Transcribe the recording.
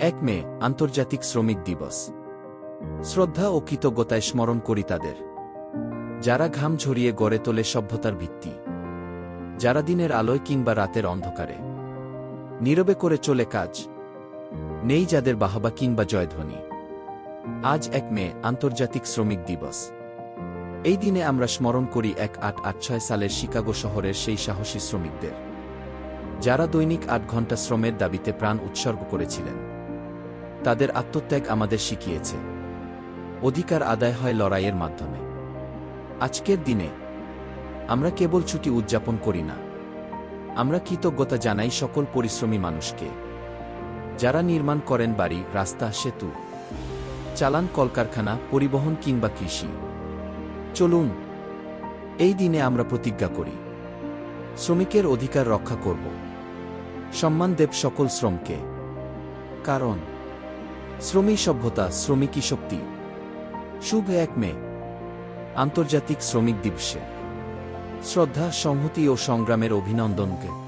এক মে, আন্তর্জাতিক শ্রমিক দিবস। শ্রদ্ধা ও কৃতজ্ঞতায় স্মরণ করি তাদের। যারা ঘাম ঝরিয়ে গড়ে তোলে সভ্যতার ভিত্তি। যারা দিনের আলোয় কিংবা রাতের অন্ধকারে। নীরবে করে চলে কাজ। নেই যাদের বাহবা কিংবা জয়ধ্বনি। আজ এক মে, আন্তর্জাতিক শ্রমিক দিবস। এই দিনে আমরা স্মরণ করি এক আট আট ছয় সালের শিকাগো শহরের সেই সাহসী শ্রমিকদের। যারা দৈনিক আট ঘণ্টা শ্রমের দাবিতে প্রাণ উৎসর্গ করেছিলেন। তাদের আত্মত্যাগ আমাদের শিখিয়েছে। অধিকার আদায় হয় লড়াইয়ের মাধ্যমে। আজকের দিনে, আমরা কেবল ছুটি উদযাপন করি না। আমরা কৃতজ্ঞতা জানাই সকল পরিশ্রমী মানুষকে। যারা নির্মাণ করেন বাড়ি, রাস্তা, সেতু, চালান কলকারখানা, পরিবহন কিংবা কৃষি। চলুন, এই দিনে আমরা প্রতিজ্ঞা করি। শ্রমিকের অধিকার রক্ষা করব। সম্মান দেব সকল শ্রমকে। কারণ শ্রমী সভ্যতা, শ্রমিকী শক্তি। শুভ এক মে, আন্তর্জাতিক শ্রমিক দিবসে। শ্রদ্ধা, সংহতি ও সংগ্রামের অভিনন্দনকে।